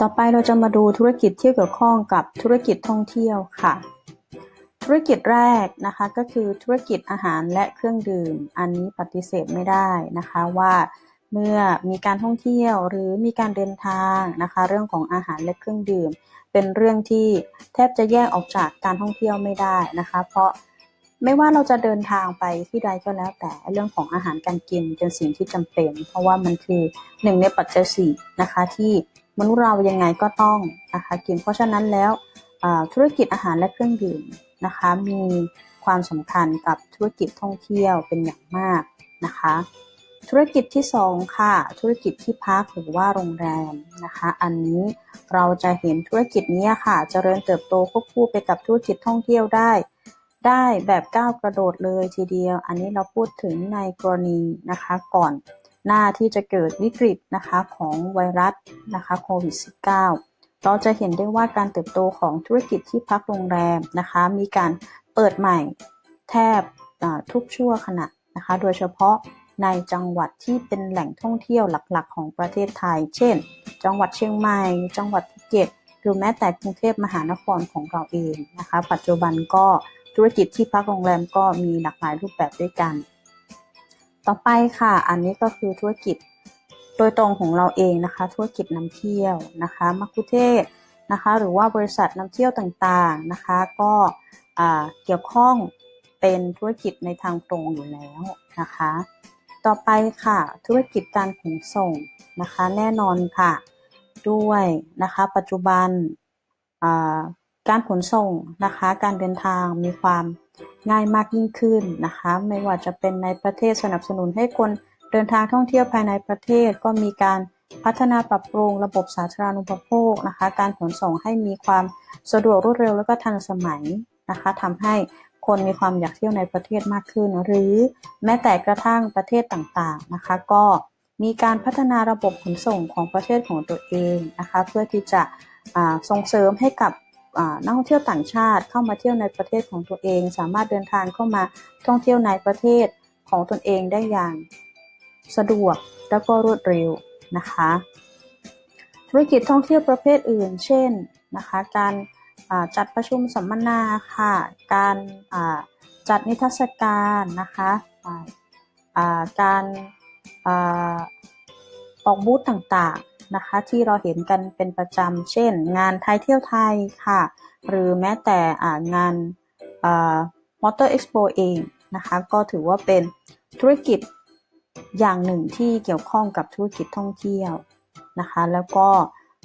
ต่อไปเราจะมาดูธุรกิจที่เกี่ยวข้องกับธุรกิจท่องเที่ยวค่ะ ธุรกิจแรกนะคะก็คือธุรกิจอาหารและเครื่องดื่ม อันนี้ปฏิเสธไม่ได้นะคะว่าเมื่อมีการท่องเที่ยวหรือมีการเดินทางนะคะ เรื่องของอาหารและเครื่องดื่ม เป็นเรื่องที่แทบจะแยกออกจากการท่องเที่ยวไม่ได้นะคะ เพราะไม่ว่าเราจะเดินทางไปที่ใดก็แล้ว แต่เรื่องของอาหารการกินเป็นสิ่งที่จำเป็น เพราะว่ามันคือหนึ่งในปัจจัยสี่นะคะที่ มนุษย์เรายังไงก็ต้องนะคะกิน เพราะฉะนั้นแล้วธุรกิจอาหารและเครื่องดื่มนะคะมีความสำคัญกับธุรกิจท่องเที่ยวเป็นอย่างมากนะคะธุรกิจที่ 2 ค่ะ ธุรกิจที่พักหรือว่าโรงแรมนะคะ อันนี้เราจะเห็นธุรกิจนี้ค่ะจเจริญเติบโตควบคู่ไปกับธุรกิจท่องเที่ยวได้ ได้แบบก้าวกระโดดเลยทีเดียว อันนี้เราพูดถึงในกรณีนะคะก่อน หน้าที่จะเกิดวิกฤตนะคะของไวรัสนะคะโควิด -19 เราจะเห็นได้ว่าการเติบโตของธุรกิจที่พักโรงแรมนะคะมีการเปิดใหม่แทบทุกชั่วขณะนะคะโดยเฉพาะในจังหวัดที่เป็นแหล่งท่องเที่ยวหลักๆ ของประเทศไทย เช่น จังหวัดเชียงใหม่ จังหวัดภูเก็ต หรือแม้แต่กรุงเทพมหานครของเราเองนะคะ ปัจจุบันก็ธุรกิจที่พักโรงแรมก็มีหลากหลายรูปแบบด้วยกัน ต่อไปค่ะ อันนี้ก็คือธุรกิจโดยตรงของเราเองนะคะ ธุรกิจนำเที่ยวนะคะมักคุเทศนะคะ หรือว่าบริษัทนำเที่ยวต่างๆนะคะ ก็เกี่ยวข้องเป็นธุรกิจในทางตรงอยู่แล้วนะคะ ต่อไปค่ะ ธุรกิจการขนส่งนะคะ แน่นอนค่ะ ด้วยนะคะ ปัจจุบันการขนส่งนะคะ การเดินทางมีความ ง่ายมากยิ่งขึ้นนะคะ ไม่ว่าจะเป็นในประเทศสนับสนุนให้คนเดินทางท่องเที่ยวภายในประเทศ ก็มีการพัฒนาปรับปรุงระบบสาธารณูปโภคนะคะ การขนส่งให้มีความสะดวกรวดเร็วแล้วก็ทันสมัยนะคะทำให้คนมีความอยากเที่ยวในประเทศมากขึ้น หรือแม้แต่กระทั่งประเทศต่างๆนะคะ ก็มีการพัฒนาระบบขนส่งของประเทศของตัวเองนะคะ เพื่อที่จะส่งเสริมให้กับ นักท่องเที่ยวต่างชาติเข้ามาเที่ยวในประเทศของตัวเอง สามารถเดินทางเข้ามาท่องเที่ยวในประเทศของตนเองได้อย่างสะดวกแล้วก็รวดเร็วนะคะธุรกิจท่องเที่ยวประเภทอื่น เช่นนะคะการจัดประชุมสัมมนาค่ะ การจัดนิทรรศการนะคะการออกบูธต่าง นะคะ ที่เราเห็นกันเป็นประจำ เช่น งานไทยเที่ยวไทยค่ะ หรือแม้แต่งานมอเตอร์เอ็กซ์โปเองนะคะ ก็ถือว่าเป็นธุรกิจอย่างหนึ่งที่เกี่ยวข้องกับธุรกิจท่องเที่ยวนะคะ แล้วก็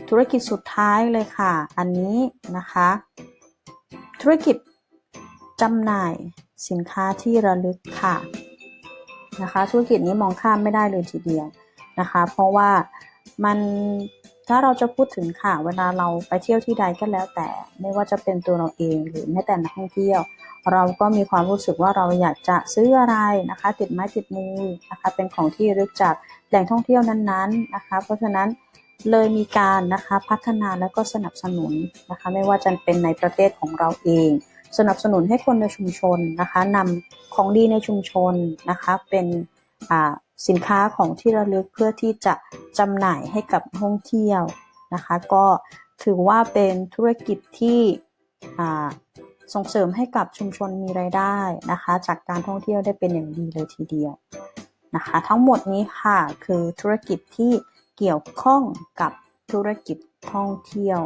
ธุรกิจสุดท้ายเลยค่ะ อันนี้นะคะ ธุรกิจจำหน่ายสินค้าที่ระลึกค่ะนะคะ ธุรกิจนี้มองข้ามไม่ได้เลยทีเดียวนะคะ เพราะว่า มันถ้าเราจะพูดถึงค่ะเวลาเราไปเที่ยวที่ใดก็แล้วแต่ ไม่ว่าจะเป็นตัวเราเองหรือแม้แต่นักท่องเที่ยว เราก็มีความรู้สึกว่าเราอยากจะซื้ออะไรนะคะ ติดไม้ติดมือนะคะ เป็นของที่รึกจากแหล่งท่องเที่ยวนั้นๆนะคะ เพราะฉะนั้นเลยมีการนะคะพัฒนาและก็สนับสนุนนะคะ ไม่ว่าจะเป็นในประเทศของเราเอง สนับสนุนให้คนในชุมชนนะคะนำของดีในชุมชนนะคะเป็น สินค้าของที่ระลึกเพื่อที่จะจำหน่ายให้กับท่องเที่ยวนะคะ ก็ถือว่าเป็นธุรกิจที่ส่งเสริมให้กับชุมชนมีไรายได้นะคะ จากการท่องเที่ยวได้เป็นอย่างดีเลยทีเดียวนะคะ ทั้งหมดนี้ค่ะคือธุรกิจที่เกี่ยวข้องกับธุรกิจท่องเที่ยว